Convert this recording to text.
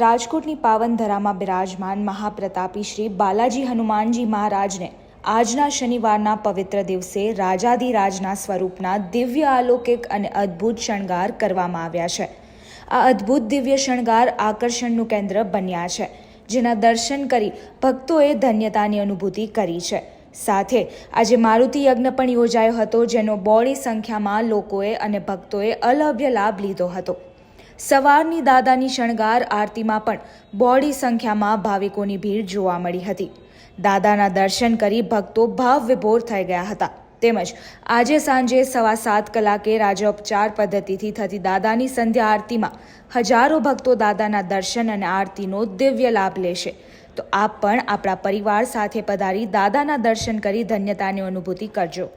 રાજકોટની પાવન ધરામાં બિરાજમાન મહાપ્રતાપી શ્રી બાલાજી હનુમાનજી મહારાજને આજના શનિવારના પવિત્ર દિવસે રાજાધિરાજના સ્વરૂપના દિવ્ય અલૌકિક અને અદ્ભુત શણગાર કરવામાં આવ્યા છે. આ અદ્ભુત દિવ્ય શણગાર આકર્ષણનું કેન્દ્ર બન્યા છે, જેના દર્શન કરી ભક્તોએ ધન્યતાની અનુભૂતિ કરી છે. સાથે આજે મારુતિ યજ્ઞ પણ યોજાયો હતો, જેનો બોડી સંખ્યામાં લોકોએ અને ભક્તોએ અલભ્ય લાભ લીધો હતો. સવારની દાદાની શણગાર, આરતીમાં પણ બોડી સંખ્યામાં ભાવિકોની ભીડ જોવા મળી હતી. દાદાના દર્શન કરી ભક્તો ભાવ વિભોર થઈ ગયા હતા. તેમજ આજે સાંજે સવા સાત કલાકે રાજોપચાર પદ્ધતિથી થતી દાદાની સંધ્યા આરતીમાં હજારો ભક્તો દાદાના દર્શન અને આરતીનો દિવ્ય લાભ લેશે. તો આપ પણ આપણા પરિવાર સાથે પધારી દાદાના દર્શન કરી ધન્યતાની અનુભૂતિ કરજો.